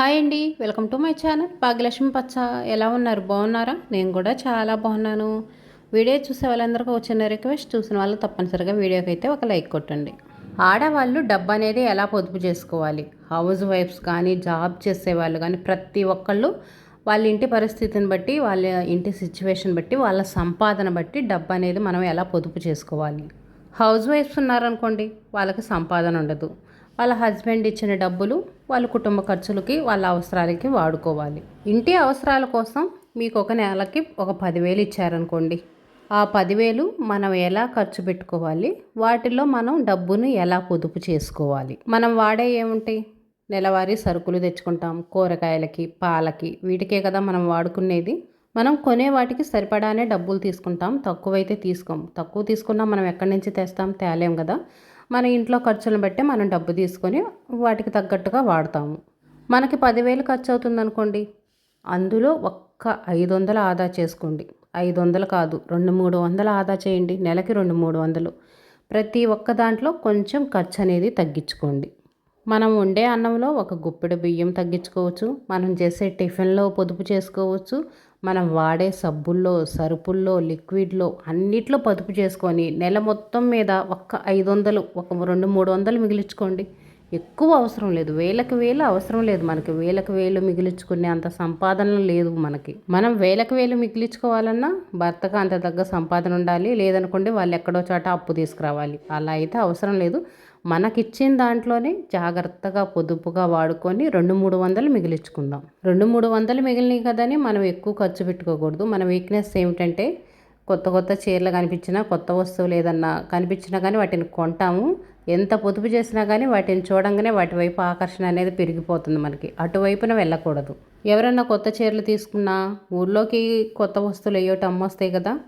Hi అండి. Welcome to my channel. Bhagyalakshmi పచ్చ. ఎలా ఉన్నారు? బాగున్నారా? నేను కూడా చాలా బాగున్నాను. వీడియో చూసే వాళ్ళందరికీ వచ్చిన రిక్వెస్ట్. చూసిన వాళ్ళు తప్పనిసరిగా వీడియోకి అయితే ఒక లైక్ కొట్టండి. ఆడవాళ్ళు డబ్బు అనేది ఎలా పొదుపు చేసుకోవాలి? హౌస్ వైఫ్స్ కానీ జాబ్ చేసే వాళ్ళు కానీ ప్రతి ఒక్కళ్ళు వాళ్ళ ఇంటి పరిస్థితిని బట్టి వాళ్ళ ఇంటి సిచ్యువేషన్ బట్టి వాళ్ళ సంపాదన బట్టి డబ్బు అనేది మనం ఎలా పొదుపు చేసుకోవాలి? హౌస్ వైఫ్స్ ఉన్నారనుకోండి వాళ్ళకి సంపాదన ఉండదు. వాళ్ళ హస్బెండ్ ఇచ్చిన డబ్బులు వాళ్ళ కుటుంబ ఖర్చులకి వాళ్ళ అవసరాలకి వాడుకోవాలి. ఇంటి అవసరాల కోసం మీకు ఒక నెలకి ఒక పదివేలు ఇచ్చారనుకోండి. ఆ పదివేలు మనం ఎలా ఖర్చు పెట్టుకోవాలి? వాటిలో మనం డబ్బును ఎలా పొదుపు చేసుకోవాలి? మనం వాడే ఏముంటాయి? నెలవారీ సరుకులు తెచ్చుకుంటాం కూరగాయలకి పాలకి వీటికే కదా మనం వాడుకునేది. మనం కొనే వాటికి సరిపడానే డబ్బులు తీసుకుంటాం తక్కువైతే తీసుకోం. తక్కువ తీసుకున్నా మనం ఎక్కడి నుంచి తెస్తాం? తేలేం కదా. మన ఇంట్లో ఖర్చులను బట్టి మనం డబ్బు తీసుకొని వాటికి తగ్గట్టుగా వాడతాము. మనకి పదివేలు ఖర్చు అవుతుంది అనుకోండి అందులో ఒక్క ఐదు వందలు ఆదా చేసుకోండి. ఐదు వందలు కాదు రెండు మూడు వందలు ఆదా చేయండి. నెలకి రెండు మూడు వందలు. ప్రతి ఒక్క దాంట్లో కొంచెం ఖర్చు అనేది తగ్గించుకోండి. మనం వండే అన్నంలో ఒక గుప్పెడు బియ్యం తగ్గించుకోవచ్చు. మనం చేసే టిఫిన్లో పొదుపు చేసుకోవచ్చు. మనం వాడే సబ్బుల్లో సరుపుల్లో లిక్విడ్లో అన్నిట్లో పొదుపు చేసుకొని నెల మొత్తం మీద ఒక్క ఐదు వందలు ఒక రెండు మూడు వందలు మిగిలించుకోండి. ఎక్కువ అవసరం లేదు. వేలకు వేలు అవసరం లేదు మనకి. వేలకు వేలు మిగిలించుకునే అంత సంపాదన లేదు మనకి. మనం వేలకు వేలు మిగిలించుకోవాలన్నా భర్తకు అంత తగ్గ సంపాదన ఉండాలి. లేదనుకోండి వాళ్ళు ఎక్కడో చోట అప్పు తీసుకురావాలి. అలా అయితే అవసరం లేదు. మనకిచ్చిన దాంట్లోనే జాగ్రత్తగా పొదుపుగా వాడుకొని రెండు మూడు వందలు మిగిలించుకుందాం. రెండు మూడు వందలు మిగిలినాయి కదని మనం ఎక్కువ ఖర్చు పెట్టుకోకూడదు. మన వీక్నెస్ ఏమిటంటే కొత్త కొత్త చీరలు కనిపించినా కొత్త వస్తువులు ఏదన్నా కనిపించినా కానీ వాటిని కొంటాము. ఎంత పొదుపు చేసినా కానీ వాటిని చూడంగానే వాటి వైపు ఆకర్షణ అనేది పెరిగిపోతుంది మనకి. అటువైపున వెళ్ళకూడదు. ఎవరైనా కొత్త చీరలు తీసుకున్నా ఊళ్ళోకి కొత్త వస్తువులు అయ్యోటి అమ్మొస్తాయి కదా.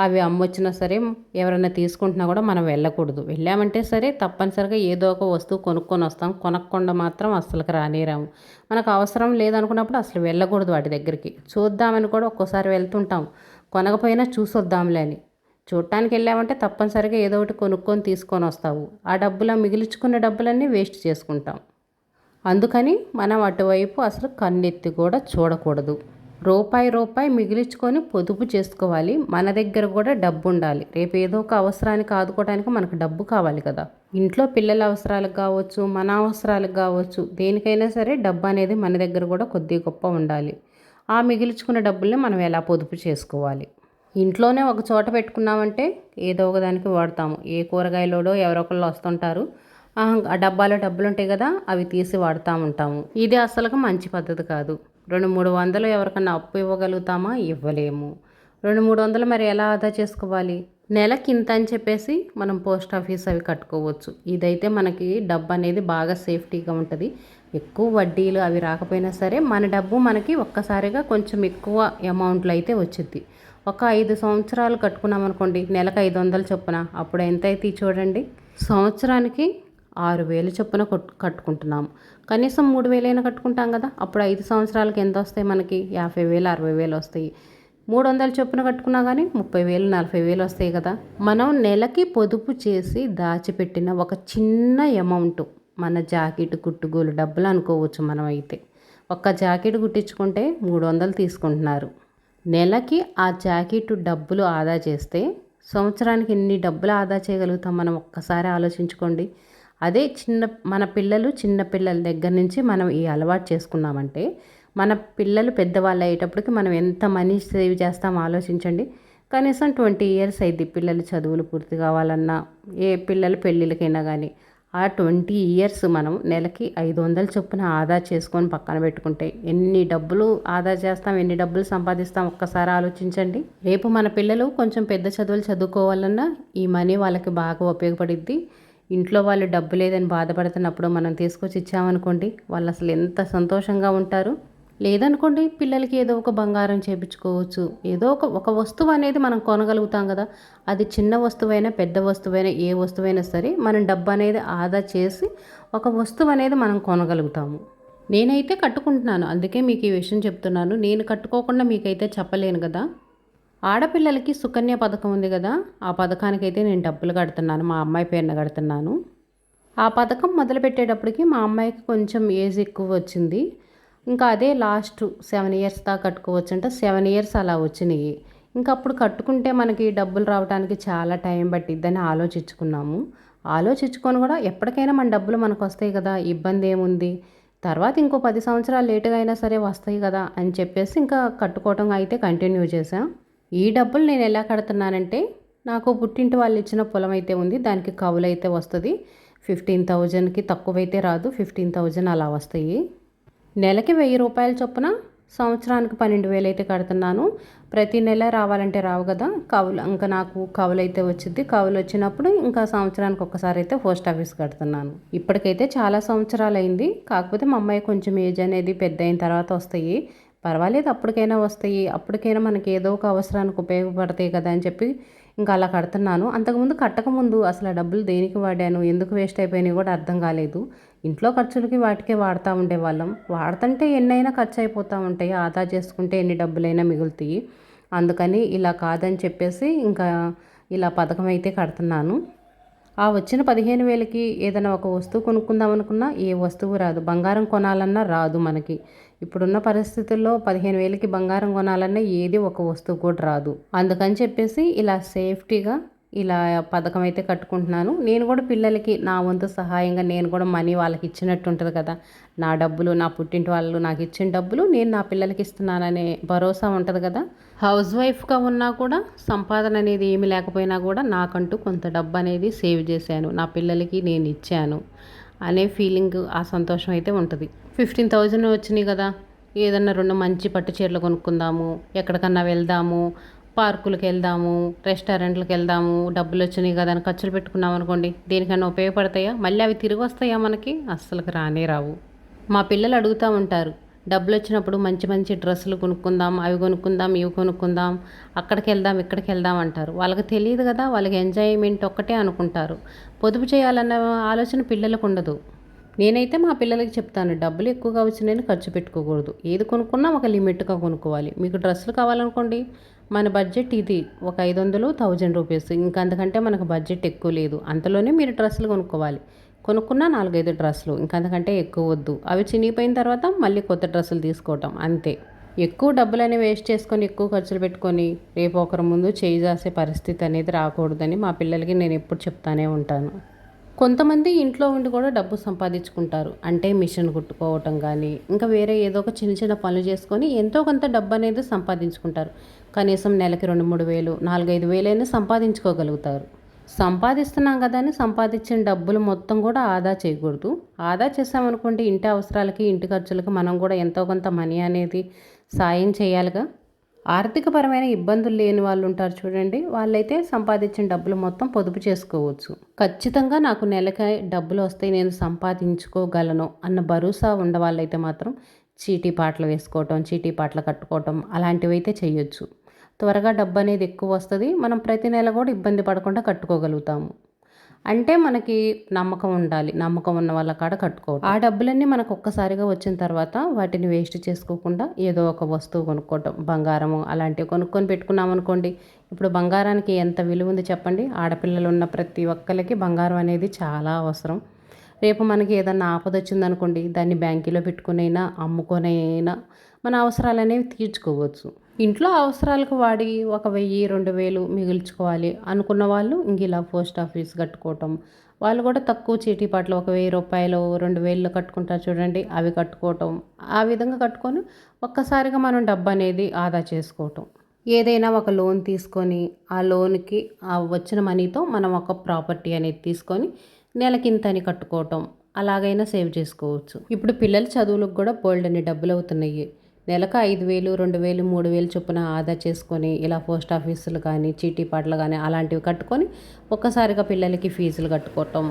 అవి అమ్మొచ్చినా సరే ఎవరైనా తీసుకుంటున్నా కూడా మనం వెళ్ళకూడదు. వెళ్ళామంటే సరే తప్పనిసరిగా ఏదో ఒక వస్తువు కొనుక్కొని వస్తాం. కొనక్కుండా మాత్రం అస్సలకి రానేరాము. మనకు అవసరం లేదనుకున్నప్పుడు అసలు వెళ్ళకూడదు వాటి దగ్గరికి. చూద్దామని కూడా ఒక్కోసారి వెళ్తుంటాం. కొనకపోయినా చూసొద్దాంలే అని. చూడటానికి వెళ్ళామంటే తప్పనిసరిగా ఏదో ఒకటి కొనుక్కొని తీసుకొని వస్తావు. ఆ డబ్బుల మిగిలించుకున్న డబ్బులన్నీ వేస్ట్ చేసుకుంటాం. అందుకని మనం అటువైపు అసలు కన్నెత్తి కూడా చూడకూడదు. రూపాయి రూపాయి మిగిలించుకొని పొదుపు చేసుకోవాలి. మన దగ్గర కూడా డబ్బు ఉండాలి రేపు ఏదో ఒక అవసరానికి ఆదుకోవడానికి మనకు డబ్బు కావాలి కదా. ఇంట్లో పిల్లల అవసరాలకు కావచ్చు మన అవసరాలకు కావచ్చు దేనికైనా సరే డబ్బు అనేది మన దగ్గర కూడా కొద్ది గొప్ప ఉండాలి. ఆ మిగిల్చుకున్న డబ్బుల్ని మనం ఎలా పొదుపు చేసుకోవాలి? ఇంట్లోనే ఒక చోట పెట్టుకున్నామంటే ఏదో ఒకదానికి వాడతాము. ఏ కూరగాయలోడో ఎవరొకళ్ళు వస్తుంటారు. ఆ డబ్బాలో డబ్బులు ఉంటాయి కదా అవి తీసి వాడుతూ ఉంటాము. ఇది అసలుగా మంచి పద్ధతి కాదు. రెండు మూడు వందలు ఎవరికన్నా అప్పు ఇవ్వగలుగుతామా? ఇవ్వలేము. రెండు మూడు వందలు మరి ఎలా ఆదా చేసుకోవాలి? నెలకి ఇంత అని చెప్పేసి మనం పోస్ట్ ఆఫీస్ అవి కట్టుకోవచ్చు. ఇదైతే మనకి డబ్బు అనేది బాగా సేఫ్టీగా ఉంటుంది. ఎక్కువ వడ్డీలు అవి రాకపోయినా సరే మన డబ్బు మనకి ఒక్కసారిగా కొంచెం ఎక్కువ అమౌంట్లో అయితే వచ్చింది ఒక ఐదు సంవత్సరాలు కట్టుకున్నాం అనుకోండి నెలకు ఐదు వందలు చొప్పున. అప్పుడు ఎంత అయితే చూడండి? సంవత్సరానికి ఆరు వేలు చొప్పున కట్టుకుంటున్నాం. కనీసం మూడు వేలైనా కట్టుకుంటాం కదా అప్పుడు ఐదు సంవత్సరాలకి ఎంత వస్తాయి మనకి? యాభై వేలు అరవై వేలు వస్తాయి. మూడు వందల చొప్పున కట్టుకున్నా కానీ ముప్పై వేలు నలభై వేలు వస్తాయి కదా. మనం నెలకి పొదుపు చేసి దాచిపెట్టిన ఒక చిన్న అమౌంట్ మన జాకెట్ కుట్టుగోలు డబ్బులు అనుకోవచ్చు మనం అయితే ఒక్క జాకెట్ కుట్టించుకుంటే మూడు వందలు తీసుకుంటున్నారు. నెలకి ఆ జాకెట్ డబ్బులు ఆదా చేస్తే సంవత్సరానికి ఎన్ని డబ్బులు ఆదా చేయగలుగుతాం మనం? ఒక్కసారి ఆలోచించుకోండి. అదే చిన్న మన పిల్లలు చిన్న పిల్లల దగ్గర నుంచి మనం ఈ అలవాటు చేసుకున్నామంటే మన పిల్లలు పెద్దవాళ్ళు అయ్యేటప్పటికి మనం ఎంత మనీ సేవ్ చేస్తాం ఆలోచించండి. కనీసం ట్వంటీ ఇయర్స్ అయింది పిల్లలు చదువులు పూర్తి కావాలన్నా ఏ పిల్లల పెళ్ళిళ్ళకైనా కానీ ఆ ట్వంటీ ఇయర్స్ మనం నెలకి ఐదు వందల చొప్పున ఆదా చేసుకొని పక్కన పెట్టుకుంటే ఎన్ని డబ్బులు ఆదా చేస్తాం ఎన్ని డబ్బులు సంపాదిస్తాం ఒక్కసారి ఆలోచించండి. రేపు మన పిల్లలు కొంచెం పెద్ద చదువులు చదువుకోవాలన్నా ఈ మనీ వాళ్ళకి బాగా ఉపయోగపడిద్ది. ఇంట్లో వాళ్ళు డబ్బు లేదని బాధపడుతున్నప్పుడు మనం తీసుకొచ్చి ఇచ్చామనుకోండి వాళ్ళు అసలు ఎంత సంతోషంగా ఉంటారు? లేదనుకోండి పిల్లలకి ఏదో ఒక బంగారం చేపించుకోవచ్చు. ఏదో ఒక ఒక వస్తువు అనేది మనం కొనగలుగుతాం కదా. అది చిన్న వస్తువైనా పెద్ద వస్తువైనా ఏ వస్తువైనా సరే మనం డబ్బు అనేది ఆదా చేసి ఒక వస్తువు అనేది మనం కొనగలుగుతాము. నేనైతే కట్టుకుంటున్నాను. అందుకే మీకు ఈ విషయం చెప్తున్నాను. నేను కట్టుకోకుండా మీకైతే చెప్పలేను కదా. ఆడపిల్లలకి సుకన్య పథకం ఉంది కదా ఆ పథకానికైతే నేను డబ్బులు కడుతున్నాను మా అమ్మాయి పేరున కడుతున్నాను. ఆ పథకం మొదలు పెట్టేటప్పటికి మా అమ్మాయికి కొంచెం ఏజ్ ఎక్కువ వచ్చింది. ఇంకా అదే లాస్ట్ సెవెన్ ఇయర్స్ దాకా కట్టుకోవచ్చు అంటే సెవెన్ ఇయర్స్ అలా వచ్చినాయి. ఇంకా అప్పుడు కట్టుకుంటే మనకి డబ్బులు రావడానికి చాలా టైం పట్టిద్దని ఆలోచించుకున్నాము. ఆలోచించుకొని కూడా ఎప్పటికైనా మన డబ్బులు మనకు వస్తాయి కదా ఇబ్బంది ఏముంది? తర్వాత ఇంకో పది సంవత్సరాలు లేటుగా అయినా సరే వస్తాయి కదా అని చెప్పేసి ఇంకా కట్టుకోవటం అయితే కంటిన్యూ చేసాం ఈ డబ్బులు నేను ఎలా కడుతున్నానంటే నాకు పుట్టింటి వాళ్ళు ఇచ్చిన పొలం అయితే ఉంది దానికి కవులు అయితే వస్తుంది. ఫిఫ్టీన్ థౌజండ్కి తక్కువైతే రాదు ఫిఫ్టీన్ థౌజండ్ అలా వస్తాయి. నెలకి వెయ్యి రూపాయల చొప్పున సంవత్సరానికి పన్నెండు వేలు అయితే కడుతున్నాను. ప్రతి నెల రావాలంటే రావు కదా కవులు ఇంకా నాకు కవులు అయితే వచ్చింది కవులు వచ్చినప్పుడు ఇంకా సంవత్సరానికి ఒక్కసారి అయితే పోస్ట్ ఆఫీస్ కడుతున్నాను. ఇప్పటికైతే చాలా సంవత్సరాలు అయింది కాకపోతే మా అమ్మాయి కొంచెం ఏజ్ అనేది పెద్ద అయిన తర్వాత వస్తాయి. పర్వాలేదు అప్పటికైనా వస్తాయి. అప్పటికైనా మనకి ఏదో ఒక అవసరానికి ఉపయోగపడతాయి కదా అని చెప్పి ఇంకా అలా కడుతున్నాను. అంతకుముందు కట్టకముందు అసలు ఆ డబ్బులు దేనికి వాడాను? ఎందుకు వేస్ట్ అయిపోయినాయి కూడా అర్థం కాలేదు. ఇంట్లో ఖర్చులకి వాటికే వాడుతూ ఉండేవాళ్ళం. వాడుతుంటే ఎన్నైనా ఖర్చు అయిపోతూ ఉంటాయి. ఆదా చేసుకుంటే ఎన్ని డబ్బులైనా మిగులుతాయి. అందుకని ఇలా కాదని చెప్పేసి ఇంకా ఇలా పథకం అయితే కడుతున్నాను. ఆ వచ్చిన పదిహేను వేలకి ఏదైనా ఒక వస్తువు కొనుక్కుందాం అనుకున్నా ఏ వస్తువు రాదు. బంగారం కొనాలన్నా రాదు మనకి. ఇప్పుడున్న పరిస్థితుల్లో పదిహేను వేలకి బంగారం కొనాలన్నా ఏది ఒక వస్తువు కూడా రాదు. అందుకని చెప్పేసి ఇలా సేఫ్టీగా ఇలా పథకం అయితే కట్టుకుంటున్నాను. నేను కూడా పిల్లలకి నా వంతు సహాయంగా నేను కూడా మనీ వాళ్ళకి ఇచ్చినట్టు ఉంటుంది కదా. నా డబ్బులు నా పుట్టింటి వాళ్ళు నాకు ఇచ్చిన డబ్బులు నేను నా పిల్లలకి ఇస్తున్నాననే భరోసా ఉంటుంది కదా. హౌస్ వైఫ్గా ఉన్నా కూడా సంపాదన అనేది ఏమి లేకపోయినా కూడా నాకంటూ కొంత డబ్బు అనేది సేవ్ చేశాను. నా పిల్లలకి నేను ఇచ్చాను అనే ఫీలింగ్ ఆ సంతోషం అయితే ఉంటుంది. ఫిఫ్టీన్ థౌజండ్ వచ్చినాయి కదా. ఏదన్నా రెండు మంచి పట్టు చీరలు కొనుక్కుందాము ఎక్కడికన్నా వెళ్దాము పార్కులకు వెళ్దాము రెస్టారెంట్లకు వెళ్దాము డబ్బులు వచ్చినాయి కదా అని ఖర్చులు పెట్టుకున్నాం అనుకోండి దేనికన్నా ఉపయోగపడతాయా? మళ్ళీ అవి తిరిగి వస్తాయా మనకి? అస్సలకి రానే రావు. మా పిల్లలు అడుగుతూ ఉంటారు డబ్బులు వచ్చినప్పుడు మంచి మంచి డ్రెస్సులు కొనుక్కుందాం అవి కొనుక్కుందాం ఇవి కొనుక్కుందాం అక్కడికి వెళ్దాం ఇక్కడికి వెళ్దాం అంటారు. వాళ్ళకి తెలియదు కదా వాళ్ళకి ఎంజాయ్మెంట్ ఒక్కటే అనుకుంటారు. పొదుపు చేయాలన్న ఆలోచన పిల్లలకు ఉండదు. నేనైతే మా పిల్లలకి చెప్తాను డబ్బులు ఎక్కువగా వచ్చినాయని ఖర్చు పెట్టుకోకూడదు. ఏది కొనుక్కున్నా ఒక లిమిట్గా కొనుక్కోవాలి. మీకు డ్రెస్సులు కావాలనుకోండి మన బడ్జెట్ ఇది ఒక ఐదు వందలు థౌజండ్ రూపీస్. ఇంకా అంతకంటే మనకు బడ్జెట్ ఎక్కువ లేదు. అంతలోనే మీరు డ్రెస్సులు కొనుక్కోవాలి. కొనుక్కున్న నాలుగైదు డ్రెస్సులు ఇంకంతకంటే ఎక్కువ వద్దు. అవి చినిగిపోయిన తర్వాత మళ్ళీ కొత్త డ్రెస్సులు తీసుకోవటం అంతే. ఎక్కువ డబ్బులని వేస్ట్ చేసుకొని ఎక్కువ ఖర్చులు పెట్టుకొని రేపు ఒకరి ముందు చేయి చేసే పరిస్థితి అనేది రాకూడదని మా పిల్లలకి నేను ఎప్పుడు చెప్తానే ఉంటాను. కొంతమంది ఇంట్లో ఉండి కూడా డబ్బు సంపాదించుకుంటారు. అంటే మిషన్ కుట్టుకోవటం కానీ ఇంకా వేరే ఏదో ఒక చిన్న చిన్న పనులు చేసుకొని ఎంతో కొంత డబ్బు అనేది సంపాదించుకుంటారు. కనీసం నెలకి రెండు మూడు వేలు నాలుగైదు వేలైనా సంపాదించుకోగలుగుతారు. సంపాదిస్తున్నాం కదా అని సంపాదించిన డబ్బులు మొత్తం కూడా ఆదా చేయకూడదు. ఆదా చేసామనుకోండి ఇంటి అవసరాలకి ఇంటి ఖర్చులకి మనం కూడా ఎంతో కొంత మనీ అనేది సాయం చేయాలిగా. ఆర్థికపరమైన ఇబ్బందులు లేని వాళ్ళు ఉంటారు చూడండి. వాళ్ళైతే సంపాదించిన డబ్బులు మొత్తం పొదుపు చేసుకోవచ్చు. ఖచ్చితంగా నాకు నెలకి డబ్బులు వస్తాయి నేను సంపాదించుకోగలను అన్న భరోసా ఉన్న వాళ్ళైతే మాత్రం చీటీ పాటలు వేసుకోవటం చీటీ పాటలు కట్టుకోవటం అలాంటివి అయితే చేయొచ్చు. త్వరగా డబ్బు అనేది ఎక్కువ వస్తుంది. మనం ప్రతి నెల కూడా ఇబ్బంది పడకుండా కట్టుకోగలుగుతాము. అంటే మనకి నమ్మకం ఉండాలి. నమ్మకం ఉన్న వాళ్ళ కాడ కట్టుకోవడం ఆ డబ్బులన్నీ మనకు ఒక్కసారిగా వచ్చిన తర్వాత వాటిని వేస్ట్ చేసుకోకుండా ఏదో ఒక వస్తువు కొనుక్కోవటం. బంగారము అలాంటివి కొనుక్కొని పెట్టుకున్నాం అనుకోండి. ఇప్పుడు బంగారానికి ఎంత విలువ ఉంది చెప్పండి? ఆడపిల్లలు ఉన్న ప్రతి ఒక్కరికి బంగారం అనేది చాలా అవసరం. రేపు మనకి ఏదన్నా ఆపద వచ్చిందనుకోండి దాన్ని బ్యాంకులో పెట్టుకునైనా అమ్ముకొనైనా మన అవసరాలు అనేవి తీర్చుకోవచ్చు. ఇంట్లో అవసరాలకు వాడి ఒక వెయ్యి రెండు వేలు మిగుల్చుకోవాలి అనుకున్న వాళ్ళు ఇంక ఇలా పోస్ట్ ఆఫీస్ కట్టుకోవటం. వాళ్ళు కూడా తక్కువ చీటీ పాటలు ఒక వెయ్యి రూపాయలు రెండు వేలు కట్టుకుంటారు చూడండి అవి కట్టుకోవటం. ఆ విధంగా కట్టుకొని ఒక్కసారిగా మనం డబ్బు అనేది ఆదా చేసుకోవటం. ఏదైనా ఒక లోన్ తీసుకొని ఆ లోన్కి ఆ వచ్చిన మనీతో మనం ఒక ప్రాపర్టీ అనేది తీసుకొని నెలకింతని కట్టుకోవటం. అలాగైనా సేవ్ చేసుకోవచ్చు. ఇప్పుడు పిల్లల చదువులకు కూడా బోల్డ్ అనే డబ్బులు అవుతున్నాయి నెలకు ఐదు వేలు రెండు వేలు మూడు వేలు చొప్పున ఆదా చేసుకొని ఇలా పోస్ట్ ఆఫీసులు కానీ చీటీ పాటలు కానీ అలాంటివి కట్టుకొని ఒక్కసారిగా పిల్లలకి ఫీజులు కట్టుకోవటం.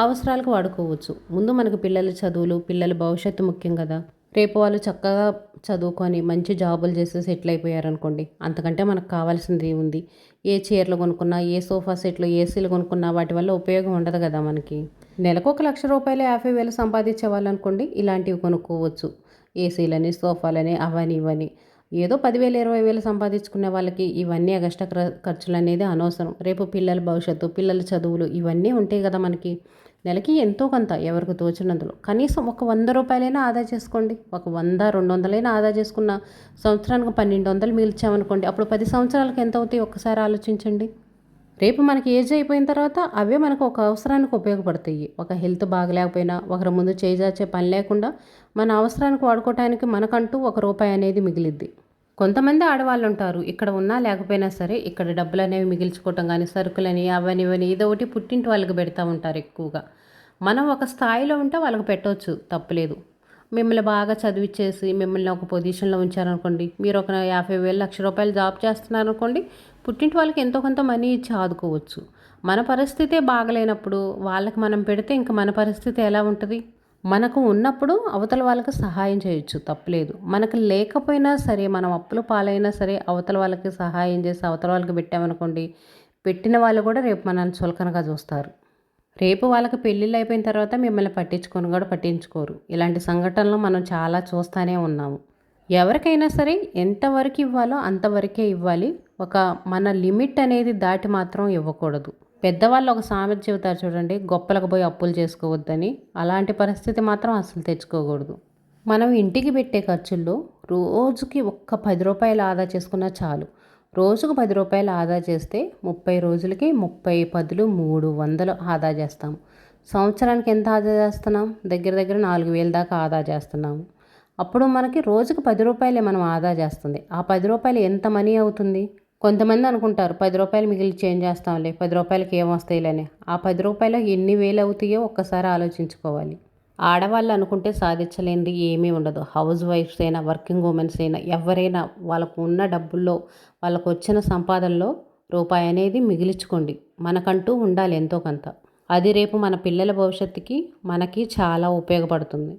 అవసరాలకు వాడుకోవచ్చు. ముందు మనకు పిల్లల చదువులు పిల్లల భవిష్యత్తు ముఖ్యం కదా. రేపు వాళ్ళు చక్కగా చదువుకొని మంచి జాబులు చేసి సెటిల్ అయిపోయారనుకోండి అంతకంటే మనకు కావాల్సింది ఉంది ఏ చీరలు కొనుక్కున్నా ఏ సోఫా సెట్లు ఏసీలు కొనుక్కున్నా వాటి వల్ల ఉపయోగం ఉండదు కదా మనకి. నెలకు ఒక లక్ష రూపాయలు యాభై వేలు సంపాదించే వాళ్ళు అనుకోండి ఇలాంటివి కొనుక్కోవచ్చు. ఏసీలని సోఫాలని అవని ఇవని. ఏదో పదివేలు ఇరవై వేలు సంపాదించుకునే వాళ్ళకి ఇవన్నీ అగష్ట ఖర్చులు అనేది అనవసరం. రేపు పిల్లల భవిష్యత్తు పిల్లల చదువులు ఇవన్నీ ఉంటాయి కదా మనకి. నెలకి ఎంతో కొంత ఎవరికి తోచినందులో. కనీసం ఒక వంద రూపాయలైనా ఆదా చేసుకోండి. ఒక వంద రెండు వందలైనా ఆదా చేసుకున్న సంవత్సరానికి పన్నెండు వందలు మిగిల్చామనుకోండి అప్పుడు పది సంవత్సరాలకు ఎంత అవుతాయి ఒక్కసారి ఆలోచించండి. రేపు మనకి ఏజ్ అయిపోయిన తర్వాత అవే మనకు ఒక అవసరానికి ఉపయోగపడతాయి. ఒక హెల్త్ బాగలేకపోయినా ఒకరి ముందు చేజాచే పని లేకుండా మన అవసరానికి వాడుకోవటానికి మనకంటూ ఒక రూపాయి అనేది మిగిలిద్ది. కొంతమంది ఆడవాళ్ళు ఉంటారు. ఇక్కడ ఉన్నా లేకపోయినా సరే ఇక్కడ డబ్బులు అనేవి మిగిల్చుకోవటం కానీ సరుకులని అవని ఇవని ఏదో ఒకటి పుట్టింటి వాళ్ళకి పెడతా ఉంటారు ఎక్కువగా. మనం ఒక స్థాయిలో ఉంటే వాళ్ళకి పెట్టవచ్చు తప్పులేదు మిమ్మల్ని బాగా చదివిచ్చేసి మిమ్మల్ని ఒక పొజిషన్లో ఉంచారనుకోండి. మీరు ఒక యాభై వేలు లక్ష రూపాయలు జాబ్ చేస్తున్నారనుకోండి పుట్టింటి వాళ్ళకి ఎంతో కొంత మనీ ఇచ్చి ఆదుకోవచ్చు. మన పరిస్థితే బాగలేనప్పుడు వాళ్ళకి మనం పెడితే ఇంకా మన పరిస్థితి ఎలా ఉంటుంది? మనకు ఉన్నప్పుడు అవతల వాళ్ళకి సహాయం చేయొచ్చు తప్పలేదు. మనకు లేకపోయినా సరే మనం అప్పులు పాలైనా సరే అవతల వాళ్ళకి సహాయం చేసి అవతల వాళ్ళకి పెట్టామనుకోండి పెట్టిన వాళ్ళు కూడా రేపు మనల్ని చులకనగా చూస్తారు. రేపు వాళ్ళకి పెళ్ళిళ్ళు అయిపోయిన తర్వాత మిమ్మల్ని పట్టించుకొని కూడా పట్టించుకోరు. ఇలాంటి సంఘటనలు మనం చాలా చూస్తూనే ఉన్నాము. ఎవరికైనా సరే ఎంతవరకు ఇవ్వాలో అంతవరకే ఇవ్వాలి. ఒక మన లిమిట్ అనేది దాటి మాత్రం ఇవ్వకూడదు. పెద్దవాళ్ళు ఒక సామెత చెబుతారు చూడండి గొప్పలకు పోయి అప్పులు చేసుకోవద్దని. అలాంటి పరిస్థితి మాత్రం అసలు తెచ్చుకోకూడదు. మనం ఇంటికి పెట్టే ఖర్చుల్లో రోజుకి ఒక్క పది రూపాయలు ఆదా చేసుకున్నా చాలు. రోజుకు పది రూపాయలు ఆదా చేస్తే ముప్పై రోజులకి ముప్పై పదులు మూడు వందలు ఆదా చేస్తాం. సంవత్సరానికి ఎంత ఆదా చేస్తున్నాం? దగ్గర దగ్గర నాలుగు వేల దాకా ఆదా చేస్తున్నాము అప్పుడు మనకి రోజుకు పది రూపాయలే మనం ఆదా చేస్తుంది. ఆ పది రూపాయలు ఎంత మనీ అవుతుంది? కొంతమంది అనుకుంటారు పది రూపాయలు మిగిలి చేంజ్ చేస్తాంలే పది రూపాయలకి ఏం ఆ పది రూపాయలు ఎన్ని వేలు అవుతాయో ఒక్కసారి ఆలోచించుకోవాలి. ఆడవాళ్ళు అనుకుంటే సాధించలేనిది ఏమీ ఉండదు. హౌస్ వైఫ్స్ అయినా వర్కింగ్ ఉమెన్స్ అయినా ఎవరైనా వాళ్ళకు ఉన్న డబ్బుల్లో వాళ్ళకు వచ్చిన సంపాదనలో రూపాయి అనేది మిగిలించుకోండి. మనకంటూ ఉండాలి ఎంతో కొంత. అది రేపు మన పిల్లల భవిష్యత్తుకి మనకి చాలా ఉపయోగపడుతుంది.